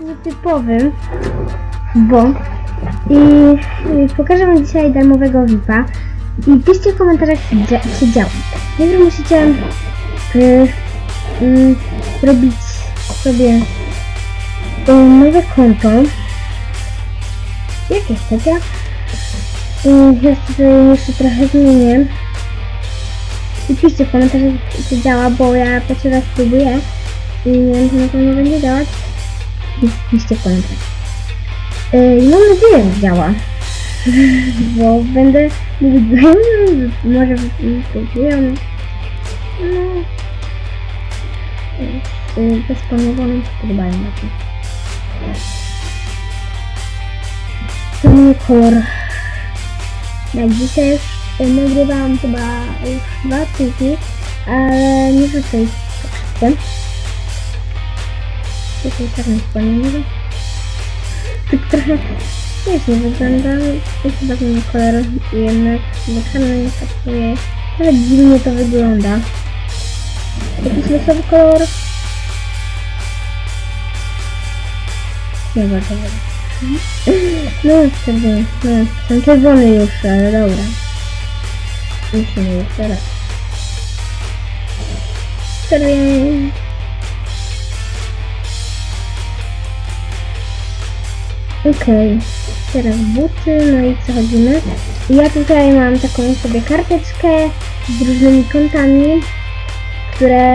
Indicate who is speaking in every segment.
Speaker 1: nietypowy, bo i, pokażę wam dzisiaj darmowego VIPa i piszcie w komentarzach, czy, dzia- czy działa. Najpierw musicie y, y, zrobić sobie to nowe konto, jakie chcecie. I ja tutaj jeszcze trochę zmienię. I piszcie w komentarzach, czy działa, bo ja pierwszy raz spróbuję i nie wiem, czy na pewno będzie działać. W komentarzach. Yy, mam nadzieję, że działa. Bo będę znajomym, może spróbują. No. Yy, się podobają bardzo. To mój kolor. Jak dzisiaj już y, nagrywałam chyba już dwa odcinki, ale nie wrzucę ich tak. Tutaj czarny wspomniany. Tak trochę śmiesznie wygląda. Chyba ten kolor jednak, bo czarny nie pasuje. Trochę dziwnie to wygląda. Jakiś losowy kolor. Nie bardzo No, czerwony. No, ten czerwony już, ale dobra. Musimy jeszcze raz. Czerwień. Okej, teraz buty, no i przechodzimy. Ja tutaj mam taką sobie karteczkę z różnymi kontami, które,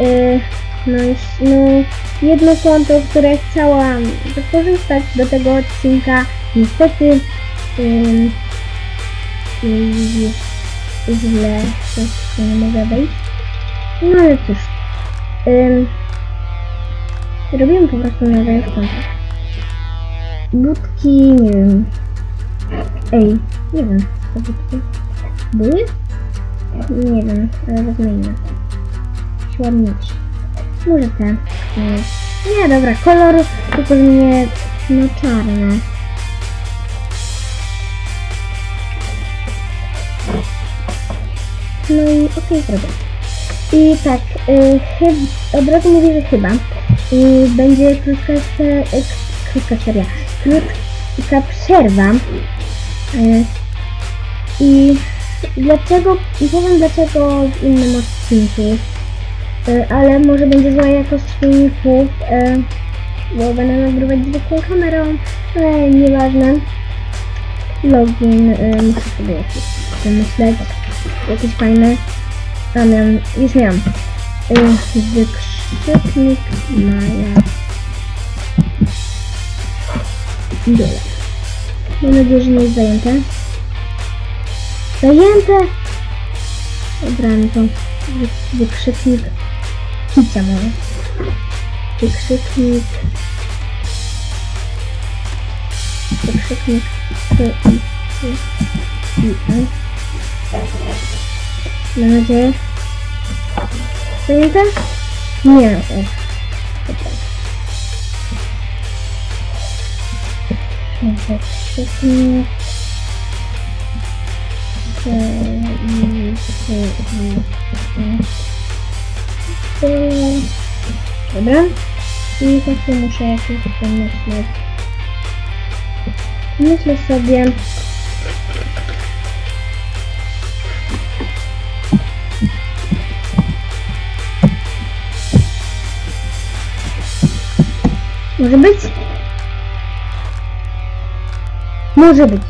Speaker 1: y, no, no, jedno konto, które chciałam wykorzystać do tego odcinka, niestety, ym, jest źle, coś nie mogę wejść. No ale cóż, ym, robiłem po prostu nowe konto. Budki, nie wiem. Ej, nie wiem, co budki były? Nie wiem, ale wezmę inne. Ładniejsze. Może te. Nie, nie dobra, kolor tylko zmienię na czarne. No i okej, zrobię. I tak, y, chyb, od razu mówię, że chyba y, będzie se, y, krótka seria, krótka przerwa. Y, I dlaczego, powiem dlaczego w innym odcinku. Y, ale może będzie zła jakość filmików, y, bo będę nagrywać zwykłą kamerą, ale nieważne. Login muszę sobie jakiś wymyśleć, jakieś fajne. A miałem, już miałam. Wykrzyknik Maja. Dole. Mam nadzieję, że nie jest zajęte. Zajęte! Dobra, no to wy, wykrzyknik Kicia może. Wykrzyknik Wykrzyknik K i. Mam nadzieję. Zajęte? Nie. O. Wykrzyknik K i C i E. To- Dobra. I właśnie muszę jakieś pomyśleć. Myślę sobie. Może być? Może być.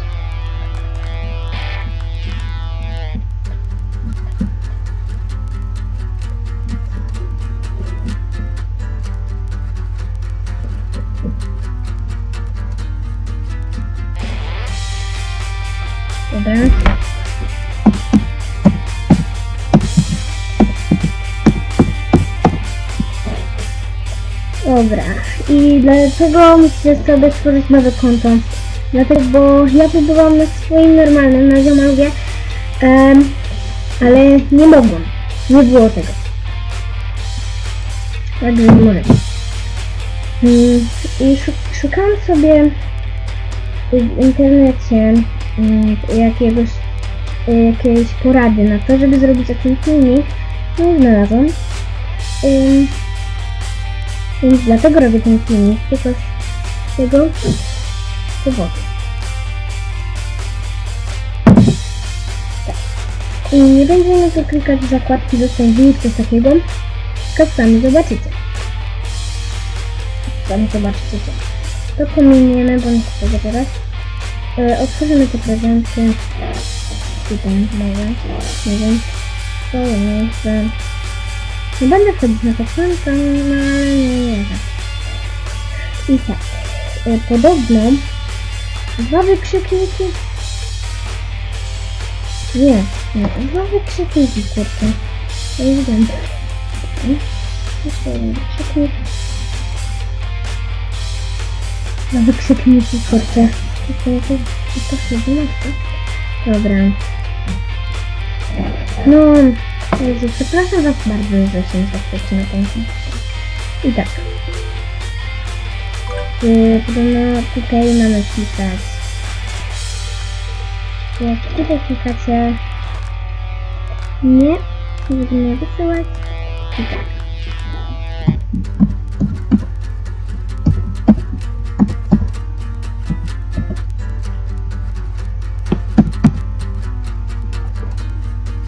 Speaker 1: Dobra. Dobra. I dlaczego musicie sobie stworzyć nowe konto? Dlatego, bo ja próbowałam na swoim normalnym, na Ziomalwie, em, ale nie mogłam. Nie było tego. Także nie może. Mm, I szu- szukałam sobie w internecie mm, jakiegoś, jakiejś porady na to, żeby zrobić taki filmik. No znalazłam. Ym, więc dlatego robię ten filmik, tylko tego powodu. Tak. I nie będziemy tu klikać w zakładki dostępnych, coś takiego, tylko sami zobaczycie. Sami zobaczycie. To pominiemy, bo nie chcę tego teraz. E, otworzymy te prezenty. Tutaj może, nie wiem, co miejsce. Nie będę wchodzić na to konto, no ale nie wierzę. I tak, e, podobno dwa wykrzykniki. Nie, nie, dwa wykrzykniki, kurczę. Ewidentnie. Jeszcze jeden wykrzyknik. Dwa wykrzykniki, kurczę. To, to, to, to. Dobra. No, Jezu, przepraszam Was bardzo, że się zaskoczy na ten I tak. Yy, podobno tutaj mamy pisać. Jak tutaj klikacie nie, żeby wysyłać. I tak.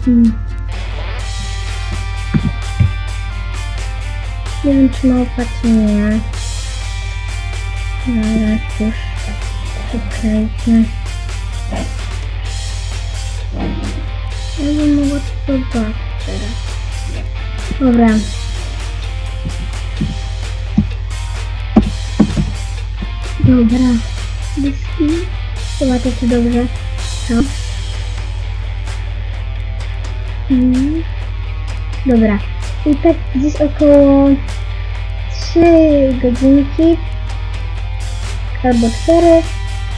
Speaker 1: Hmm. Nie wiem czy. Już pokręcę. Ja bym mogła to zobaczyć teraz. Dobra. Dobra. Dyski. Zobaczę dobrze. Tam. Mm. Dobra. I tak gdzieś około 3 godzinki albo 4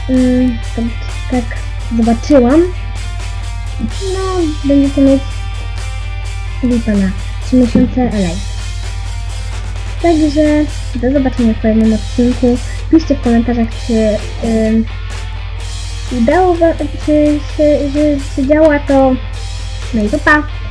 Speaker 1: mm, tak, zobaczyłam. No, będziecie mieć lipa na 3 miesiące LA. Także do zobaczenia w kolejnym odcinku. Piszcie w komentarzach, czy ym, udało wam, czy, czy, czy, czy działa to. No i to pa!